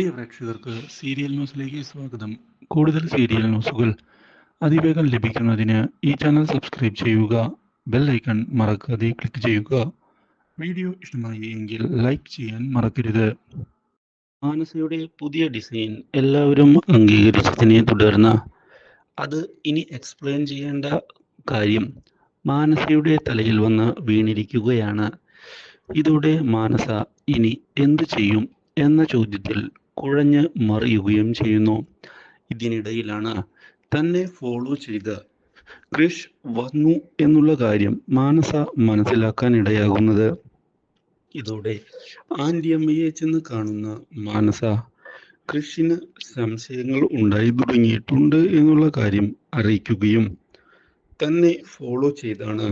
പ്രിയ പ്രേക്ഷകർക്ക് സീരിയൽ ന്യൂസിലേക്ക് സ്വാഗതം. കൂടുതൽ സീരിയൽ ന്യൂസുകൾ അതിവേഗം ലഭിക്കുന്നതിന് ഈ ചാനൽ സബ്സ്ക്രൈബ് ചെയ്യുക ബെൽ ഐക്കൺ മറക്കാതെ ക്ലിക്ക് ചെയ്യുക. വീഡിയോ ഇഷ്ടമായി എങ്കിൽ ലൈക്ക് ചെയ്യാൻ മറക്കരുത്. മാനസയുടെ പുതിയ ഡിസൈൻ എല്ലാവരും അംഗീകരിച്ചതിനെ തുടർന്ന് അത് ഇനി എക്സ്പ്ലെയിൻ ചെയ്യേണ്ട കാര്യം മാനസയുടെ തലയിൽ വന്ന് വീണിരിക്കുകയാണ്. ഇതോടെ മാനസ ഇനി എന്തു ചെയ്യും എന്ന ചോദ്യത്തിൽ കുഴഞ്ഞ് മറിയുകയും ചെയ്യുന്നു. ഇതിനിടയിലാണ് തന്നെ ഫോളോ ചെയ്ത ക്രിഷ് വന്നു എന്നുള്ള കാര്യം മാനസ മനസ്സിലാക്കാൻ ഇടയാകുന്നത്. ഇതോടെ ആന്റിയമ്മയെ ചെന്ന് കാണുന്ന മാനസ കൃഷിന് സംശയങ്ങൾ ഉണ്ടായി തുടങ്ങിയിട്ടുണ്ട് എന്നുള്ള കാര്യം അറിയിക്കുകയും തന്നെ ഫോളോ ചെയ്താണ്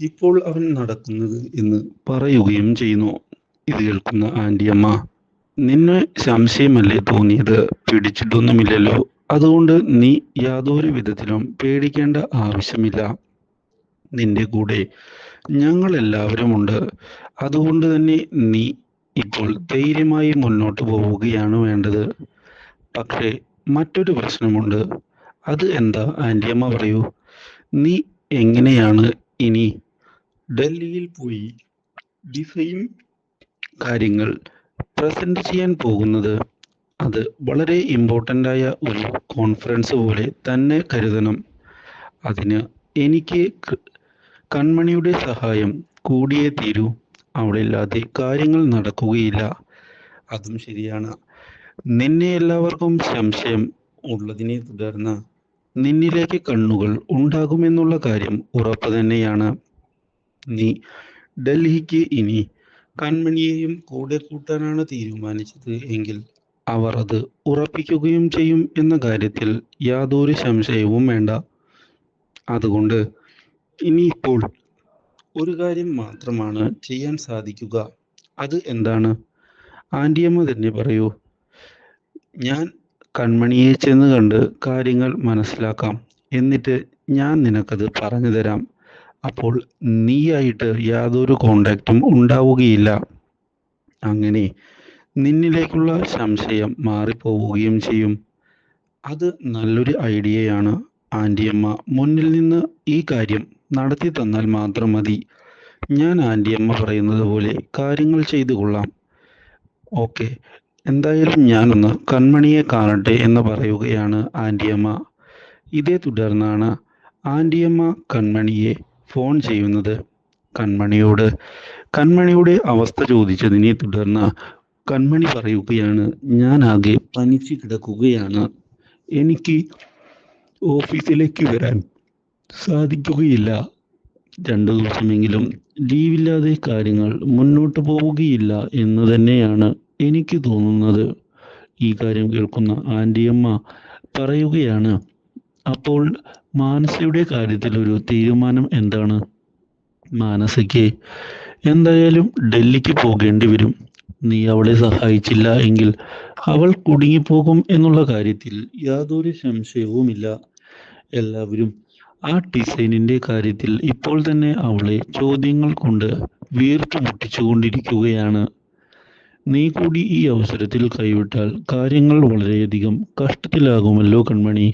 ഇപ്പോൾ അവൻ നടക്കുന്നത് എന്ന് പറയുകയും ചെയ്യുന്നു. ഇത് കേൾക്കുന്ന ആന്റിയമ്മ നിന്നെ സംശയമല്ലേ തോന്നിയത്? പിടിച്ചിട്ടൊന്നുമില്ലല്ലോ. അതുകൊണ്ട് നീ യാതൊരു വിധത്തിലും പേടിക്കേണ്ട ആവശ്യമില്ല. നിന്റെ കൂടെ ഞങ്ങൾ എല്ലാവരും ഉണ്ട്. അതുകൊണ്ട് തന്നെ നീ ഇപ്പോൾ ധൈര്യമായി മുന്നോട്ട് പോവുകയാണ് വേണ്ടത്. പക്ഷേ മറ്റൊരു പ്രശ്നമുണ്ട്. അത് എന്താ? ആന്റിയമ്മ പറയൂ. നീ എങ്ങനെയാണ് ഇനി ഡൽഹിയിൽ പോയി ഡിസൈൻ കാര്യങ്ങൾ പ്രസന്റ് ചെയ്യാൻ പോകുന്നത് അത് വളരെ ഇമ്പോർട്ടന്റ് ആയ ഒരു കോൺഫറൻസ് പോലെ തന്നെ കരുതണം. അതിന് എനിക്ക് കൺമണിയുടെ സഹായം കൂടിയേ തീരൂ. അവളില്ലാതെ കാര്യങ്ങൾ നടക്കുകയില്ല. അതും ശരിയാണ്. നിന്നെ എല്ലാവർക്കും സംശയം ഉള്ളതിനെ തുടർന്ന് നിന്നിലേക്ക് കണ്ണുകൾ ഉണ്ടാകുമെന്നുള്ള കാര്യം ഉറപ്പ് തന്നെയാണ്. നീ ഡൽഹിക്ക് ഇനി കൺമണിയെയും കൂടെ കൂട്ടാനാണ് തീരുമാനിച്ചത് എങ്കിൽ അവർ അത് ഉറപ്പിക്കുകയും ചെയ്യും എന്ന കാര്യത്തിൽ യാതൊരു സംശയവും വേണ്ട. അതുകൊണ്ട് ഇനിയിപ്പോൾ ഒരു കാര്യം മാത്രമാണ് ചെയ്യാൻ സാധിക്കുക. അത് എന്താണ്? ആന്റിയമ്മ തന്നെ പറയൂ. ഞാൻ കൺമണിയെ ചെന്ന് കണ്ട് കാര്യങ്ങൾ മനസ്സിലാക്കാം. എന്നിട്ട് ഞാൻ നിനക്കത് പറഞ്ഞു തരാം. അപ്പോൾ നീയായിട്ട് യാതൊരു കോണ്ടാക്റ്റും ഉണ്ടാവുകയില്ല. അങ്ങനെ നിന്നിലേക്കുള്ള സംശയം മാറിപ്പോവുകയും ചെയ്യും. അത് നല്ലൊരു ഐഡിയയാണ്. ആന്റിയമ്മ മുന്നിൽ നിന്ന് ഈ കാര്യം നടത്തി തന്നാൽ മാത്രം മതി. ഞാൻ ആന്റിയമ്മ പറയുന്നത് പോലെ കാര്യങ്ങൾ ചെയ്തു കൊള്ളാം. ഓക്കെ എന്തായാലും ഞാനൊന്ന് കൺമണിയെ കാണട്ടെ എന്ന് പറയുകയാണ് ആന്റിയമ്മ ഇതേ തുടർന്നാണ് ആന്റിയമ്മ കൺമണിയെ ഫോൺ ചെയ്യുന്നത് കൺമണിയോട്. കൺമണിയുടെ അവസ്ഥ ചോദിച്ചതിനെ തുടർന്ന് കൺമണി പറയുകയാണ് ഞാൻ ആകെ പനിച്ച് കിടക്കുകയാണ്. എനിക്ക് ഓഫീസിലേക്ക് വരാൻ സാധിക്കുകയില്ല. രണ്ടു ദിവസമെങ്കിലും ലീവില്ലാതെ കാര്യങ്ങൾ മുന്നോട്ട് പോവുകയില്ല എന്ന് തന്നെയാണ് എനിക്ക് തോന്നുന്നത്. ഈ കാര്യം കേൾക്കുന്ന ആന്റിയമ്മ പറയുകയാണ് അപ്പോൾ മാനസയുടെ കാര്യത്തിൽ ഒരു തീരുമാനം എന്താണ്? മാനസയ്ക്ക് എന്തായാലും ഡൽഹിക്ക് പോകേണ്ടി വരും. നീ അവളെ സഹായിച്ചില്ല എങ്കിൽ അവൾ കുടുങ്ങിപ്പോകും എന്നുള്ള കാര്യത്തിൽ യാതൊരു സംശയവുമില്ല. എല്ലാവരും ആ ഡിസൈനിന്റെ കാര്യത്തിൽ ഇപ്പോൾ തന്നെ അവളെ ചോദ്യങ്ങൾ കൊണ്ട് വീർപ്പ് മുട്ടിച്ചുകൊണ്ടിരിക്കുകയാണ് നീ കൂടി ഈ അവസരത്തിൽ കൈവിട്ടാൽ കാര്യങ്ങൾ വളരെയധികം കഷ്ടത്തിലാകുമല്ലോ കൺമണി.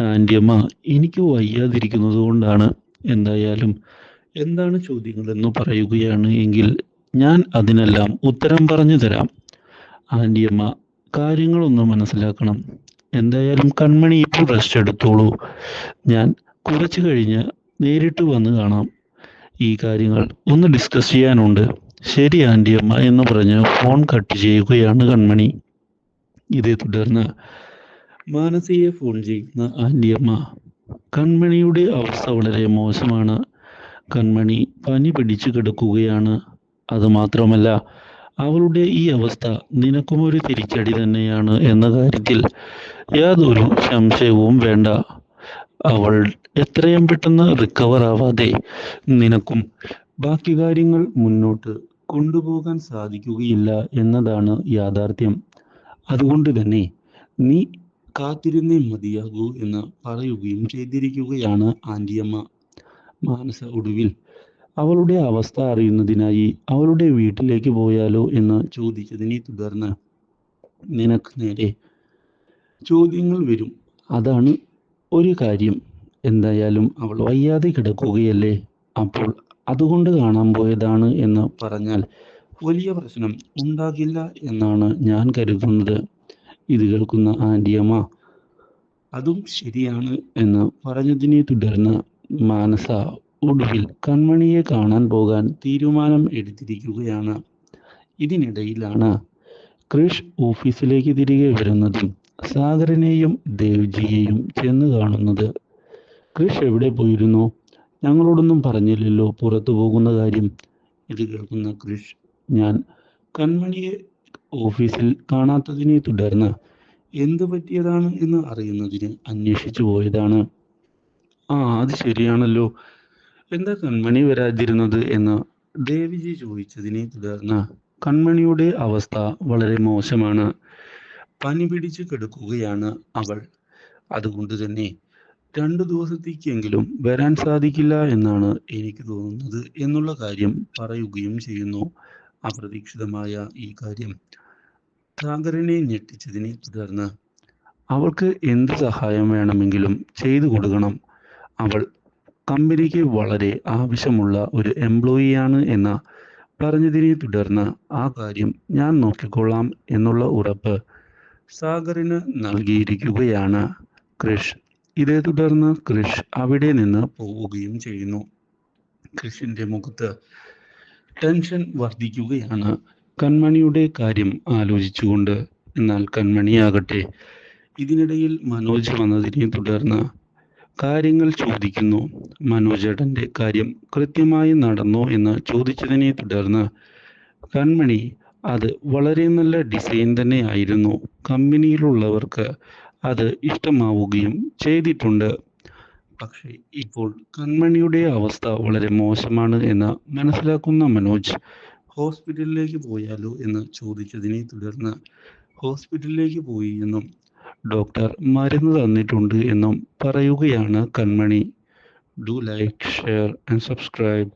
ആന്റിയമ്മ എനിക്ക് വയ്യാതിരിക്കുന്നത് കൊണ്ടാണ് എന്തായാലും എന്താണ് ചോദ്യങ്ങളെന്ന് പറയുകയാണ് എങ്കിൽ ഞാൻ അതിനെല്ലാം ഉത്തരം പറഞ്ഞു തരാം. ആന്റിയമ്മ കാര്യങ്ങളൊന്ന് മനസ്സിലാക്കണം. എന്തായാലും കൺമണി ഇപ്പോൾ റെസ്റ്റ് എടുത്തോളൂ. ഞാൻ കുറച്ചു കഴിഞ്ഞ് നേരിട്ട് വന്ന് കാണാം. ഈ കാര്യങ്ങൾ ഒന്ന് ഡിസ്കസ് ചെയ്യാനുണ്ട്. ശരി ആന്റിയമ്മ എന്ന് പറഞ്ഞ് ഫോൺ കട്ട് ചെയ്യുകയാണ് കൺമണി. ഇതേ തുടർന്ന് മാനസിയെ ഫോൺ ചെയ്യുന്ന ആന്റിയമ്മ കൺമണിയുടെ അവസ്ഥ വളരെ മോശമാണ്. കൺമണി പനി പിടിച്ചു കിടക്കുകയാണ്. അതുമാത്രമല്ല അവളുടെ ഈ അവസ്ഥ നിനക്കും ഒരു തിരിച്ചടി തന്നെയാണ് എന്ന കാര്യത്തിൽ യാതൊരു സംശയവും വേണ്ട. അവൾ എത്രയും പെട്ടെന്ന് റിക്കവർ ആവാതെ നിനക്കും ബാക്കി കാര്യങ്ങൾ മുന്നോട്ട് കൊണ്ടുപോകാൻ സാധിക്കുകയില്ല എന്നതാണ് യാഥാർത്ഥ്യം. അതുകൊണ്ട് തന്നെ നീ കാത്തിരുന്നേ മതിയാകൂ എന്ന് പറയുകയും ചെയ്തിരിക്കുകയാണ് ആന്റിയമ്മ മാനസ ഒടുവിൽ അവളുടെ അവസ്ഥ അറിയുന്നതിനായി അവളുടെ വീട്ടിലേക്ക് പോയാലോ? എന്ന് ചോദിച്ചതിനെ തുടർന്ന് നിനക്ക് നേരെ ചോദ്യങ്ങൾ വരും. അതാണ് ഒരു കാര്യം. എന്തായാലും അവൾ വയ്യാതെ കിടക്കുകയല്ലേ? അപ്പോൾ അതുകൊണ്ട് കാണാൻ പോയതാണ് എന്ന് പറഞ്ഞാൽ വലിയ പ്രശ്നം ഉണ്ടാകില്ല എന്നാണ് ഞാൻ കരുതുന്നത്. ഇത് കേൾക്കുന്ന ആന്റിയമ്മ അതും ശരിയാണ് എന്ന് പറഞ്ഞതിനെ തുടർന്ന് മാനസ ഒടുവിൽ കൺമണിയെ കാണാൻ പോകാൻ തീരുമാനം എടുത്തിരിക്കുകയാണ്. ഇതിനിടയിലാണ് ക്രിഷ് ഓഫീസിലേക്ക് തിരികെ വരുന്നതും സാഗറിനെയും ദേവ്ജിയെയും ചെന്ന് കാണുന്നത്. ക്രിഷ് എവിടെ പോയിരുന്നു? ഞങ്ങളോടൊന്നും പറഞ്ഞില്ലല്ലോ പുറത്തു പോകുന്ന കാര്യം. ഇത് കേൾക്കുന്ന ക്രിഷ് ഞാൻ കൺമണിയെ ഓഫീസിൽ കാണാത്തതിനെ തുടർന്ന് എന്തു പറ്റിയതാണ് എന്ന് അറിയുന്നതിന് അന്വേഷിച്ചു പോയതാണ്. ആ അത് ശരിയാണല്ലോ. എന്താ കൺമണി വരാതിരുന്നത് എന്ന് ദേവിജി ചോദിച്ചതിനെ തുടർന്ന് കൺമണിയുടെ അവസ്ഥ വളരെ മോശമാണ്. പനി പിടിച്ച് കിടക്കുകയാണ് അവൾ. അതുകൊണ്ട് തന്നെ രണ്ടു ദിവസത്തേക്കെങ്കിലും വരാൻ സാധിക്കില്ല എന്നാണ് എനിക്ക് തോന്നുന്നത് എന്നുള്ള കാര്യം പറയുകയും ചെയ്യുന്നു. അപ്രതീക്ഷിതമായ ഈ കാര്യം. താങ്കറിനെ ഞെട്ടിച്ചതിനെ തുടർന്ന് അവൾക്ക് എന്ത് സഹായം വേണമെങ്കിലും ചെയ്തു കൊടുക്കണം. അവൾ കമ്പനിക്ക് വളരെ ആവശ്യമുള്ള ഒരു എംപ്ലോയിയാണ് എന്ന പറഞ്ഞതിനെ തുടർന്ന് ആ കാര്യം ഞാൻ നോക്കിക്കൊള്ളാം എന്നുള്ള ഉറപ്പ് സാഗറിന് നൽകിയിരിക്കുകയാണ് കൃഷ് ഇതേ തുടർന്ന് കൃഷ് അവിടെ നിന്ന് പോവുകയും ചെയ്യുന്നു. ക്രിഷിന്റെ മുഖത്ത് ടെൻഷൻ വർദ്ധിക്കുകയാണ്. കൺമണിയുടെ കാര്യം ആലോചിച്ചുകൊണ്ട് എന്നാൽ കൺമണിയാകട്ടെ. ഇതിനിടയിൽ മനോജ് വന്നതിനെ തുടർന്ന് കാര്യങ്ങൾ ചോദിക്കുന്നു. മനോജേട്ടന്റെ കാര്യം കൃത്യമായി നടന്നോ എന്ന് ചോദിച്ചതിനെ തുടർന്ന് കൺമണി അത് വളരെ നല്ല ഡിസൈൻ തന്നെ ആയിരുന്നു കമ്പനിയിലുള്ളവർക്ക് അത് ഇഷ്ടമാവുകയും ചെയ്തിട്ടുണ്ട്. പക്ഷേ ഇപ്പോൾ കൺമണിയുടെ അവസ്ഥ വളരെ മോശമാണ് എന്ന് മനസ്സിലാക്കുന്ന മനോജ് ഹോസ്പിറ്റലിലേക്ക് പോയാലോ? എന്ന് ചോദിച്ചതിനെ തുടർന്ന് ഹോസ്പിറ്റലിലേക്ക് പോയി എന്നും ഡോക്ടർ മരുന്ന് തന്നിട്ടുണ്ട് എന്നും പറയുകയാണ് Kanmani. Do like share and subscribe